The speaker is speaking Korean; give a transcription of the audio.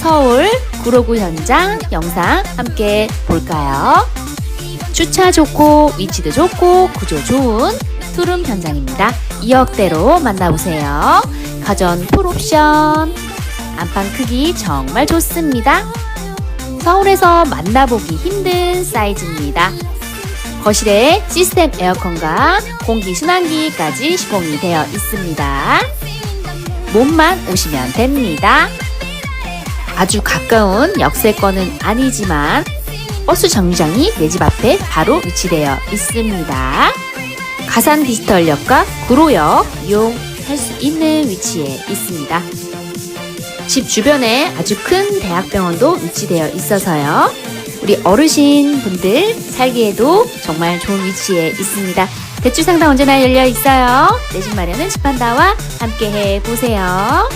서울 구로구 현장 영상 함께 볼까요? 주차 좋고 위치도 좋고 구조 좋은 투룸 현장입니다. 2억대로 만나보세요. 가전 풀옵션 안방 크기 정말 좋습니다. 서울에서 만나보기 힘든 사이즈입니다. 거실에 시스템 에어컨과 공기 순환기까지 시공이 되어 있습니다. 몸만 오시면 됩니다. 아주 가까운 역세권은 아니지만 버스 정류장이 내 집 앞에 바로 위치되어 있습니다. 가산 디지털역과 구로역 이용할 수 있는 위치에 있습니다. 집 주변에 아주 큰 대학병원도 위치되어 있어서요. 우리 어르신 분들 살기에도 정말 좋은 위치에 있습니다. 대출 상담 언제나 열려 있어요. 내 집 마련은 집한다와 함께 해 보세요.